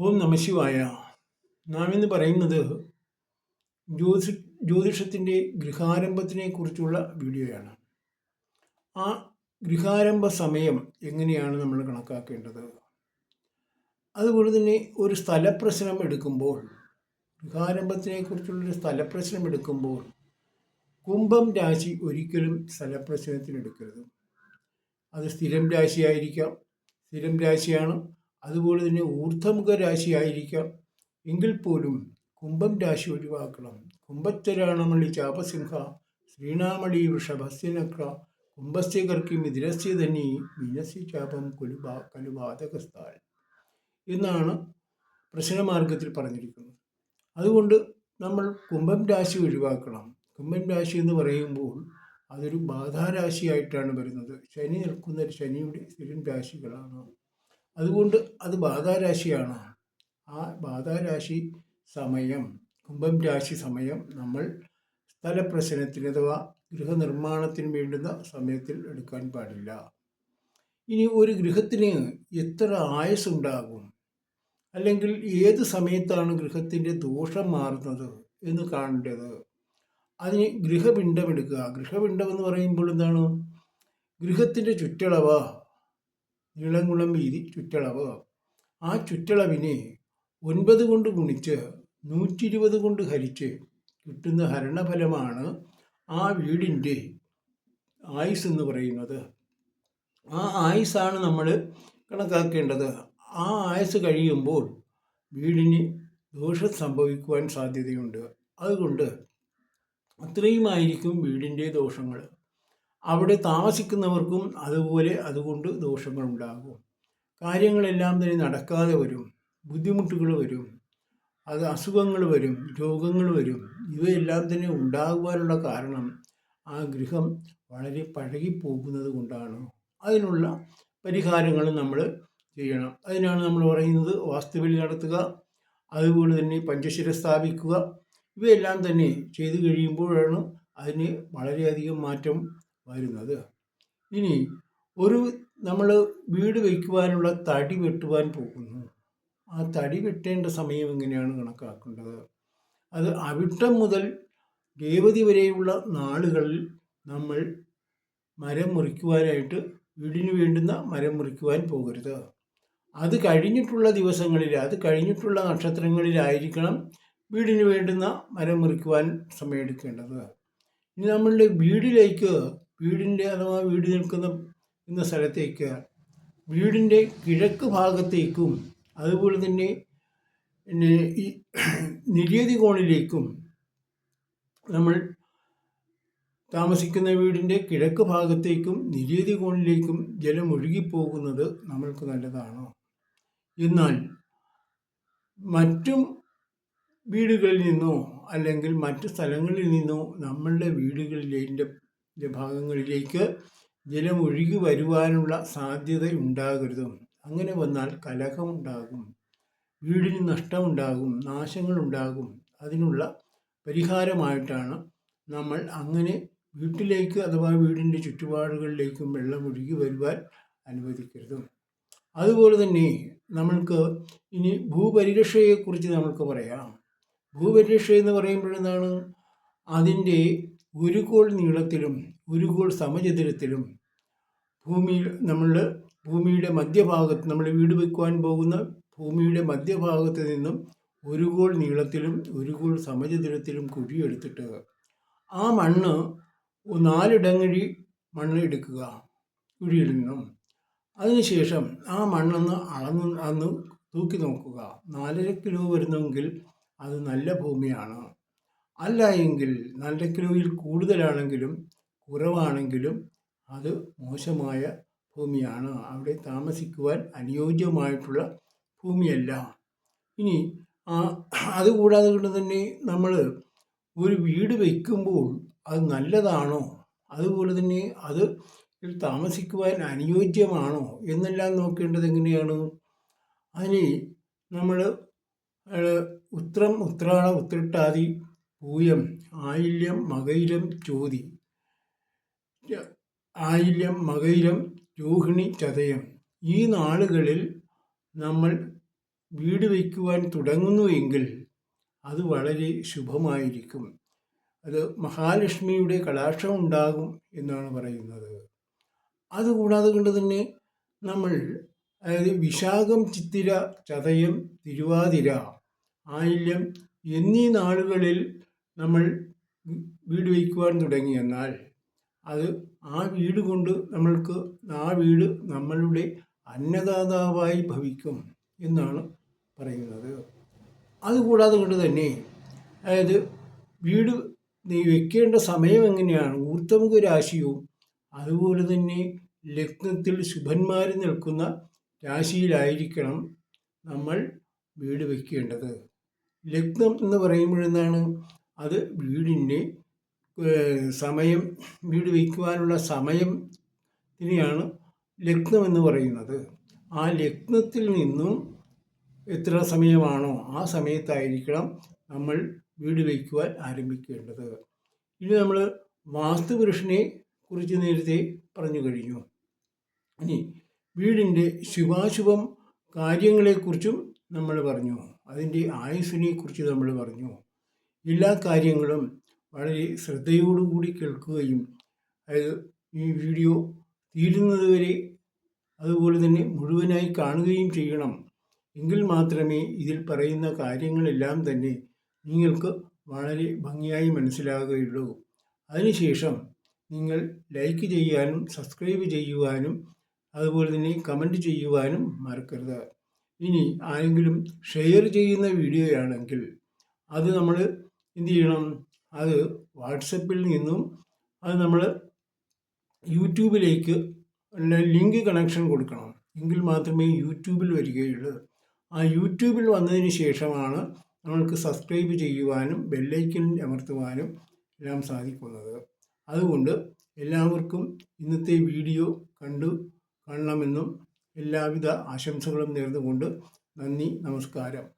ഓം നമശിവായ നാം ഇന്ന് പറയുന്നത് ജ്യോതിഷ ജ്യോതിഷത്തിന്റെ ഗൃഹാരംഭത്തിനെ കുറിച്ചുള്ള വീഡിയോയാണ്. ആ ഗൃഹാരംഭ സമയം എങ്ങനെയാണ് നമ്മൾ കണക്കാക്കേണ്ടത്? അതുപോലെ തന്നെ ഒരു സ്ഥലപ്രശ്നം എടുക്കുമ്പോൾ ഗൃഹാരംഭത്തിനെ കുറിച്ചുള്ളൊരു സ്ഥലപ്രശ്നം എടുക്കുമ്പോൾ കുംഭം രാശി ഒരിക്കലും സ്ഥലപ്രശ്നത്തിനെടുക്കരുത്. അത് സ്ഥിരം രാശിയായിരിക്കാം. സ്ഥിരം രാശിയാണ്. അതുപോലെ തന്നെ ഊർധമുഖ രാശിയായിരിക്കാം. എങ്കിൽ പോലും കുംഭം രാശി ഒഴിവാക്കണം. കുംഭത്തരാണമളി ചാപസിംഹ ശ്രീനാമളി വൃഷഭസ്യനക്ര കുംഭസ്യ കർക്കി തന്നെ മിനസ്യ ചാപം കുലുബാ കലുബാധകസ്ഥാൽ എന്നാണ് പ്രശ്നമാർഗത്തിൽ പറഞ്ഞിരിക്കുന്നത്. അതുകൊണ്ട് നമ്മൾ കുംഭം രാശി ഒഴിവാക്കണം. കുംഭം രാശി എന്ന് പറയുമ്പോൾ അതൊരു ബാധാരാശിയായിട്ടാണ് വരുന്നത്. ശനി നിൽക്കുന്ന ശനിയുടെ സ്ഥിരം രാശികളാണ്. അതുകൊണ്ട് അത് ബാധാരാശിയാണ്. ആ ബാധാരാശി സമയം കുംഭം രാശി സമയം നമ്മൾ സ്ഥലപ്രശ്നത്തിന് അഥവാ ഗൃഹനിർമ്മാണത്തിന് വേണ്ടുന്ന സമയത്തിൽ എടുക്കാൻ പാടില്ല. ഇനി ഒരു ഗൃഹത്തിന് എത്ര ആയുസ്സുണ്ടാകും? അല്ലെങ്കിൽ ഏത് സമയത്താണ് ഗൃഹത്തിന്റെ ദോഷം മാറുന്നത് എന്ന് കാണേണ്ടത്? അതിന് ഗൃഹപിണ്ഡം എടുക്കുക. ഗൃഹപിണ്ഡം എന്ന് പറയുമ്പോൾ എന്താണ്? ഗൃഹത്തിന്റെ ചുറ്റളവ് നീളംകുളം വീതി ചുറ്റളവ്. ആ ചുറ്റളവിനെ ഒൻപത് കൊണ്ട് ഗുണിച്ച് നൂറ്റി ഇരുപത് കൊണ്ട് ഹരിച്ച് കിട്ടുന്ന ഹരണഫലമാണ് ആ വീടിന്റെ ആയുസ് എന്ന് പറയുന്നത്. ആ ആയുസ്സാണ് നമ്മൾ കണക്കാക്കേണ്ടത്. ആ ആയുസ് കഴിയുമ്പോൾ വീടിന് ദോഷം സംഭവിക്കുവാൻ സാധ്യതയുണ്ട്. അതുകൊണ്ട് അത്രയുമായിരിക്കും വീടിന്റെ ദോഷങ്ങൾ. അവിടെ താമസിക്കുന്നവർക്കും അതുപോലെ അതുകൊണ്ട് ദോഷങ്ങളുണ്ടാകും. കാര്യങ്ങളെല്ലാം തന്നെ നടക്കാതെ വരും. ബുദ്ധിമുട്ടുകൾ വരും. അത് അസുഖങ്ങൾ വരും. രോഗങ്ങൾ വരും. ഇവയെല്ലാം തന്നെ ഉണ്ടാകുവാനുള്ള കാരണം ആ ഗൃഹം വളരെ പഴകിപ്പോകുന്നത് കൊണ്ടാണ്. അതിനുള്ള പരിഹാരങ്ങൾ നമ്മൾ ചെയ്യണം. അതിനാണ് നമ്മൾ പറയുന്നത് വാസ്തുവിൽ നടത്തുക അതുപോലെ തന്നെ പഞ്ചശിര സ്ഥാപിക്കുക. ഇവയെല്ലാം തന്നെ ചെയ്തു കഴിയുമ്പോഴാണ് അതിന് വളരെയധികം മാറ്റം വരുന്നത്. ഇനി ഒരു നമ്മൾ വീട് വയ്ക്കുവാനുള്ള തടി വെട്ടുവാൻ പോകുന്നു. ആ തടി വെട്ടേണ്ട സമയം എങ്ങനെയാണ് കണക്കാക്കേണ്ടത്? അത് അവിട്ടം മുതൽ രേവതി വരെയുള്ള നാളുകളിൽ നമ്മൾ മരം മുറിക്കുവാനായിട്ട് വീടിന് വേണ്ടുന്ന മരം മുറിക്കുവാൻ പോകരുത്. അത് കഴിഞ്ഞിട്ടുള്ള ദിവസങ്ങളിൽ അത് കഴിഞ്ഞിട്ടുള്ള നക്ഷത്രങ്ങളിലായിരിക്കണം വീടിന് വേണ്ടുന്ന മരം മുറിക്കുവാൻ സമയമെടുക്കേണ്ടത്. ഇനി നമ്മളുടെ വീടിലേക്ക് വീടിന്റെ അഥവാ വീട് നിൽക്കുന്ന എന്ന സ്ഥലത്തേക്ക് വീടിന്റെ കിഴക്ക് ഭാഗത്തേക്കും അതുപോലെ തന്നെ ഈ നിര്യതി കോണിലേക്കും നമ്മൾ താമസിക്കുന്ന വീടിന്റെ കിഴക്ക് ഭാഗത്തേക്കും നിര്യതി കോണിലേക്കും ജലം ഒഴുകിപ്പോകുന്നത് നമ്മൾക്ക് നല്ലതാണ്. എന്നാൽ മറ്റും വീടുകളിൽ നിന്നോ അല്ലെങ്കിൽ മറ്റ് സ്ഥലങ്ങളിൽ നിന്നോ നമ്മളുടെ വീടുകളിലെ ഭാഗങ്ങളിലേക്ക് ജലം ഒഴുകി വരുവാനുള്ള സാധ്യത ഉണ്ടാകരുത്. അങ്ങനെ വന്നാൽ കലഹമുണ്ടാകും. വീടിന് നഷ്ടമുണ്ടാകും നാശങ്ങളുണ്ടാകും. അതിനുള്ള പരിഹാരമായിട്ടാണ് നമ്മൾ അങ്ങനെ വീട്ടിലേക്ക് അഥവാ വീടിന്റെ ചുറ്റുപാടുകളിലേക്കും വെള്ളം ഒഴുകി വരുവാൻ അനുവദിക്കരുത്. അതുപോലെ തന്നെ നമ്മൾക്ക് ഇനി ഭൂപരിരക്ഷയെക്കുറിച്ച് നമുക്ക് പറയാം. ഭൂപരിരക്ഷ എന്ന് പറയുമ്പോഴെന്താണ്? അതിന്റെ ഒരു നീളത്തിലും ഒരു സമചതുരത്തിലും ഭൂമിയിൽ നമ്മൾ ഭൂമിയുടെ മധ്യഭാഗത്ത് നമ്മൾ വീട് വയ്ക്കുവാൻ പോകുന്ന ഭൂമിയുടെ മധ്യഭാഗത്ത് നിന്നും ഒരു നീളത്തിലും ഒരു സമചതുരത്തിലും കുഴിയെടുത്തിട്ട് ആ മണ്ണ് നാലിടങ്ങഴി മണ്ണ് എടുക്കുക കുഴിയിൽ നിന്നും. അതിനുശേഷം ആ മണ്ണൊന്ന് അളന്ന് അന്ന് തൂക്കി നോക്കുക. നാലര കിലോ വരുന്നെങ്കിൽ അത് നല്ല ഭൂമിയാണ്. അല്ല എങ്കിൽ നല്ല കിലോയിൽ കൂടുതലാണെങ്കിലും കുറവാണെങ്കിലും അത് മോശമായ ഭൂമിയാണ്. അവിടെ താമസിക്കുവാൻ അനുയോജ്യമായിട്ടുള്ള ഭൂമിയല്ല. ഇനി അതുകൂടാതെ കൊണ്ട് തന്നെ നമ്മൾ ഒരു വീട് വയ്ക്കുമ്പോൾ അത് നല്ലതാണോ? അതുപോലെ തന്നെ അത് താമസിക്കുവാൻ അനുയോജ്യമാണോ? എന്നെല്ലാം നോക്കേണ്ടത് എങ്ങനെയാണ്? അതിന് നമ്മൾ ഉത്രം ഉത്രാട ഉത്രട്ടാതി പൂയം ആയില്യം മകയിരം ചോതി. ആയില്യം മകയിരം രോഹിണി ചതയം. ഈ നാളുകളിൽ നമ്മൾ വീട് വയ്ക്കുവാൻ തുടങ്ങുന്നുവെങ്കിൽ അത് വളരെ ശുഭമായിരിക്കും. അത് മഹാലക്ഷ്മിയുടെ കടാക്ഷം ഉണ്ടാകും എന്നാണ് പറയുന്നത്. അതുകൂടാതെ കൊണ്ട് തന്നെ നമ്മൾ അതായത് വിശാഖം ചിത്തിര ചതയം തിരുവാതിര ആയില്യം എന്നീ നാളുകളിൽ നമ്മൾ വീട് വയ്ക്കുവാൻ തുടങ്ങിയെന്നാൽ അത് ആ വീട് കൊണ്ട് നമ്മൾക്ക് ആ വീട് നമ്മളുടെ അന്നദാതാവായി ഭവിക്കും എന്നാണ് പറയുന്നത്. അതുകൂടാതെ കൊണ്ട് തന്നെ അതായത് വീട് നീ വെക്കേണ്ട സമയം എങ്ങനെയാണ്? ഊർത്തമുഖ രാശിയും അതുപോലെ തന്നെ ലഗ്നത്തിൽ ശുഭന്മാർ നിൽക്കുന്ന രാശിയിലായിരിക്കണം നമ്മൾ വീട് വയ്ക്കേണ്ടത് ലഗ്നം എന്ന് പറയുമ്പോഴെന്താണ്? അത് വീടിന്റെ സമയം വീട് വയ്ക്കുവാനുള്ള സമയം ഇതിനെയാണ് ലഗ്നം എന്ന് പറയുന്നത്. ആ ലഗ്നത്തിൽ നിന്നും എത്ര സമയമാണോ ആ സമയത്തായിരിക്കണം നമ്മൾ വീട് വയ്ക്കുവാൻ ആരംഭിക്കേണ്ടത്. ഇനി നമ്മൾ വാസ്തുപുരുഷനെ കുറിച്ച് നേരത്തെ പറഞ്ഞു കഴിഞ്ഞു. ഇനി വീടിന്റെ ശുഭാശുഭം കാര്യങ്ങളെക്കുറിച്ചും നമ്മൾ പറഞ്ഞു. അതിന്റെ ആയുസിനെ കുറിച്ച് നമ്മൾ പറഞ്ഞു. എല്ലാ കാര്യങ്ങളും വളരെ ശ്രദ്ധയോടുകൂടി കേൾക്കുകയും അതായത് ഈ വീഡിയോ തീരുന്നത് വരെ അതുപോലെ തന്നെ മുഴുവനായി കാണുകയും ചെയ്യണം. എങ്കിൽ മാത്രമേ ഇതിൽ പറയുന്ന കാര്യങ്ങളെല്ലാം തന്നെ നിങ്ങൾക്ക് വളരെ ഭംഗിയായി മനസ്സിലാകുകയുള്ളൂ. അതിനുശേഷം നിങ്ങൾ ലൈക്ക് ചെയ്യാനും സബ്സ്ക്രൈബ് ചെയ്യുവാനും അതുപോലെ തന്നെ കമന്റ് ചെയ്യുവാനും മറക്കരുത്. ഇനി ആരെങ്കിലും ഷെയർ ചെയ്യുന്ന വീഡിയോയാണെങ്കിൽ അത് നമ്മൾ എന്ത് ചെയ്യണം? അത് വാട്സപ്പിൽ നിന്നും അത് നമ്മൾ യൂട്യൂബിലേക്ക് ലിങ്ക് കണക്ഷൻ കൊടുക്കണം. എങ്കിൽ മാത്രമേ യൂട്യൂബിൽ വരികയുള്ളൂ. ആ യൂട്യൂബിൽ വന്നതിന് ശേഷമാണ് നമ്മൾക്ക് സബ്സ്ക്രൈബ് ചെയ്യുവാനും ബെല്ലൈക്കൻ അമർത്തുവാനും എല്ലാം സാധിക്കുന്നത്. അതുകൊണ്ട് എല്ലാവർക്കും ഇന്നത്തെ വീഡിയോ കണ്ടു കാണണമെന്നും എല്ലാവിധ ആശംസകളും നേർന്നുകൊണ്ട് നന്ദി നമസ്കാരം.